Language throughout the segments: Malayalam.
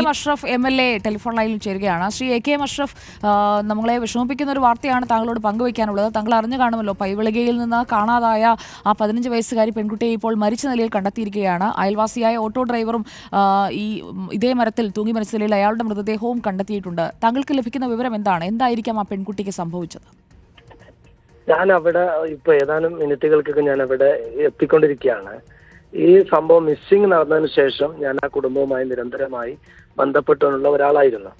M Ashraf M L A telephone ലൈനിൽ ചേരുകയാണ്. Shri A K M Ashraf നമ്മളെ വിഷമിപ്പിക്കുന്ന ഒരു വാർത്തയാണ് താങ്കളോട് പങ്കുവയ്ക്കാനുള്ളത്. താങ്കൾ അറിഞ്ഞു കാണുമല്ലോ പൈവിളികയിൽ നിന്ന് കാണാതായ ആ പതിനഞ്ച് വയസ്സുകാരി പെൺകുട്ടിയെ ഇപ്പോൾ മരിച്ച നിലയിൽ കണ്ടെത്തിയിരിക്കുകയാണ്. അയൽവാസിയായ ഓട്ടോ ഡ്രൈവറും ഈ ഇതേ മരത്തിൽ തൂങ്ങി മരിച്ച നിലയിൽ അയാളുടെ മൃതദേഹവും കണ്ടെത്തിയിട്ടുണ്ട്. താങ്കൾക്ക് ലഭിക്കുന്ന വിവരം എന്താണ്? എന്തായിരിക്കാം ആ പെൺകുട്ടിക്ക് സംഭവിച്ചത്? ഞാൻ അവിടെ ഇപ്പൊ ഏതാനും മിനിറ്റുകൾക്കൊക്കെ ഞാൻ അവിടെ എത്തിക്കൊണ്ടിരിക്കുകയാണ്. ഈ സംഭവം മിസ്സിംഗ് നടന്നതിന് ശേഷം ഞാൻ ആ കുടുംബവുമായി നിരന്തരമായി ബന്ധപ്പെട്ടുള്ള ഒരാളായിരുന്നു.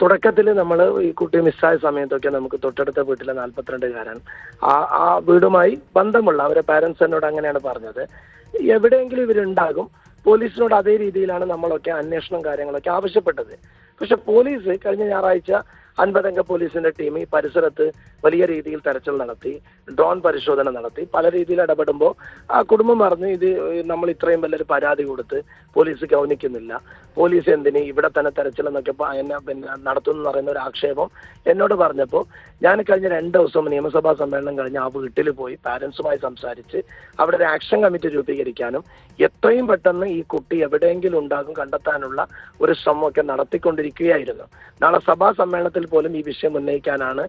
തുടക്കത്തിൽ നമ്മൾ ഈ കുട്ടി മിസ്സായ സമയത്തൊക്കെ നമുക്ക് തൊട്ടടുത്ത വീട്ടിലെ നാൽപ്പത്തിരണ്ടുകാരൻ ആ ആ വീടുമായി ബന്ധമുള്ള അവരെ പാരന്റ്സ് എന്നോട് അങ്ങനെയാണ് പറഞ്ഞത്. എവിടെയെങ്കിലും ഇവരുണ്ടാകും പോലീസിനോട് അതേ രീതിയിലാണ് നമ്മളൊക്കെ അന്വേഷണം കാര്യങ്ങളൊക്കെ ആവശ്യപ്പെട്ടത്. പക്ഷെ പോലീസ് കഴിഞ്ഞ ഞായറാഴ്ച അൻപതംഗ പോലീസിന്റെ ടീം ഈ പരിസരത്ത് വലിയ രീതിയിൽ തെരച്ചിൽ നടത്തി ഡ്രോൺ പരിശോധന നടത്തി. പല രീതിയിൽ ഇടപെടുമ്പോൾ ആ കുടുംബം പറഞ്ഞു ഇത് നമ്മൾ ഇത്രയും വലിയൊരു പരാതി കൊടുത്ത് പോലീസ് ഗൗനിക്കുന്നില്ല. പോലീസ് എന്തിന് ഇവിടെ തന്നെ തെരച്ചിൽ എന്നൊക്കെ എന്നെ പിന്നെ നടത്തുന്നു എന്ന് പറയുന്ന ഒരു ആക്ഷേപം എന്നോട് പറഞ്ഞപ്പോൾ ഞാൻ കഴിഞ്ഞ രണ്ട് ദിവസം നിയമസഭാ സമ്മേളനം കഴിഞ്ഞ് ആ വീട്ടിൽ പോയി പാരന്റ്സുമായി സംസാരിച്ച് അവിടെ ഒരു ആക്ഷൻ കമ്മിറ്റി രൂപീകരിക്കാനും എത്രയും പെട്ടെന്ന് ഈ കുട്ടി എവിടെയെങ്കിലും ഉണ്ടാകും കണ്ടെത്താനുള്ള ഒരു ശ്രമമൊക്കെ നടത്തിക്കൊണ്ടിരിക്കുകയായിരുന്നു. നാളെ സഭാ സമ്മേളനത്തിൽ പോലും ഈ വിഷയം ഉന്നയിക്കാനാണ്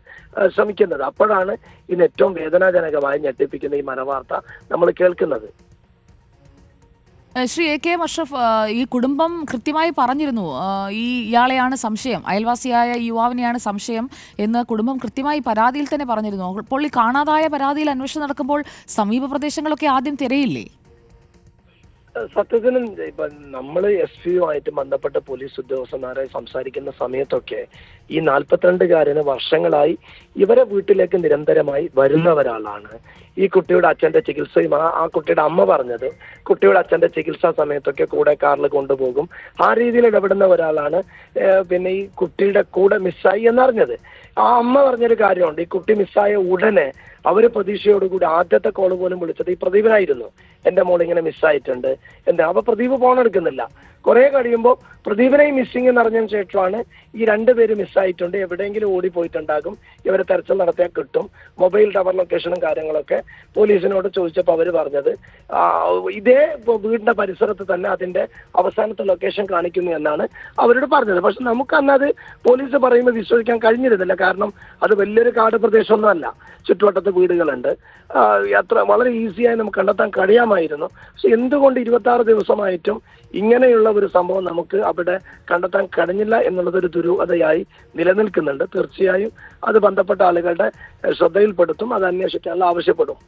ശ്രമിക്കുന്നത്. അപ്പോഴാണ് ഇന്ന് ഏറ്റവും വേദനാജനകമായി ഞെട്ടിപ്പിക്കുന്ന ഈ മനവാർത്ത നമ്മൾ കേൾക്കുന്നത്. Shri A K M Ashraf ഈ കുടുംബം കൃത്യമായി പറഞ്ഞിരുന്നു ഈ ഇയാളെയാണ് സംശയം അയൽവാസിയായ യുവാവിനെയാണ് സംശയം എന്ന് കുടുംബം കൃത്യമായി പരാതിയിൽ തന്നെ പറഞ്ഞിരുന്നു. അപ്പോൾ ഈ കാണാതായ പരാതിയിൽ അന്വേഷണം നടക്കുമ്പോൾ സമീപ പ്രദേശങ്ങളൊക്കെ ആദ്യം തിരയില്ലേ? സത്യത്തിലും ഇപ്പൊ നമ്മൾ എസ് പിയുമായിട്ട് ബന്ധപ്പെട്ട പോലീസ് ഉദ്യോഗസ്ഥന്മാരെ സംസാരിക്കുന്ന സമയത്തൊക്കെ ഈ നാൽപ്പത്തിരണ്ടുകാരന് വർഷങ്ങളായി ഇവരെ വീട്ടിലേക്ക് നിരന്തരമായി വരുന്ന ഒരാളാണ്. ഈ കുട്ടിയുടെ അച്ഛന്റെ ചികിത്സയും ആ കുട്ടിയുടെ അമ്മ പറഞ്ഞത് കുട്ടിയുടെ അച്ഛന്റെ ചികിത്സാ സമയത്തൊക്കെ കൂടെ കാറിൽ കൊണ്ടുപോകും. ആ രീതിയിൽ ഇടപെടുന്ന ഒരാളാണ് പിന്നെ ഈ കുട്ടിയുടെ കൂടെ മിസ്സായി എന്നറിഞ്ഞത്. ആ അമ്മ പറഞ്ഞൊരു കാര്യമുണ്ട്. ഈ കുട്ടി മിസ്സായ ഉടനെ അവർ പ്രതീക്ഷയോടുകൂടി ആദ്യത്തെ കോൾ പോലും വിളിച്ചത് ഈ പ്രദീപനായിരുന്നു. എന്റെ മോൾ ഇങ്ങനെ മിസ്സായിട്ടുണ്ട് എന്താ? അപ്പൊ പ്രദീപ് ഫോൺ എടുക്കുന്നില്ല. കുറെ കഴിയുമ്പോൾ പ്രദീപിനെയും മിസ്സിംഗ് എന്ന് അറിഞ്ഞതിന് ശേഷമാണ് ഈ രണ്ടുപേര് മിസ്സായിട്ടുണ്ട്. എവിടെയെങ്കിലും ഓടിപ്പോയിട്ടുണ്ടാകും. ഇവരെ തെരച്ചിൽ നടത്തിയാൽ കിട്ടും. മൊബൈൽ ടവർ ലൊക്കേഷനും കാര്യങ്ങളൊക്കെ പോലീസിനോട് ചോദിച്ചപ്പോൾ അവർ പറഞ്ഞത്. ഇതേ വീടിന്റെ പരിസരത്ത് തന്നെ അതിന്റെ അവസാനത്തെ ലൊക്കേഷൻ കാണിക്കുന്നു എന്നാണ് അവരോട് പറഞ്ഞത്. പക്ഷെ നമുക്ക് അന്നത് പോലീസ് പറയുമ്പോൾ വിശ്വസിക്കാൻ കഴിഞ്ഞിരുന്നില്ല. കാരണം അത് വലിയൊരു കാട് പ്രദേശമൊന്നുമല്ല. ചുറ്റുവട്ടത്ത് വീടുകളുണ്ട്. അത്ര വളരെ ഈസിയായി നമുക്ക് കണ്ടെത്താൻ കഴിയാമായിരുന്നു. പക്ഷെ എന്തുകൊണ്ട് ഇരുപത്തി ദിവസമായിട്ടും ഇങ്ങനെയുള്ള ഒരു സംഭവം നമുക്ക് അവിടെ കണ്ടെത്താൻ കഴിഞ്ഞില്ല എന്നുള്ളത് ഒരു ദുരൂഹതയായി നിലനിൽക്കുന്നുണ്ട്. തീർച്ചയായും അത് ബന്ധപ്പെട്ട ആളുകളുടെ ശ്രദ്ധയിൽപ്പെടുത്തും അത് അന്വേഷിക്കാനുള്ള ആവശ്യപ്പെടും.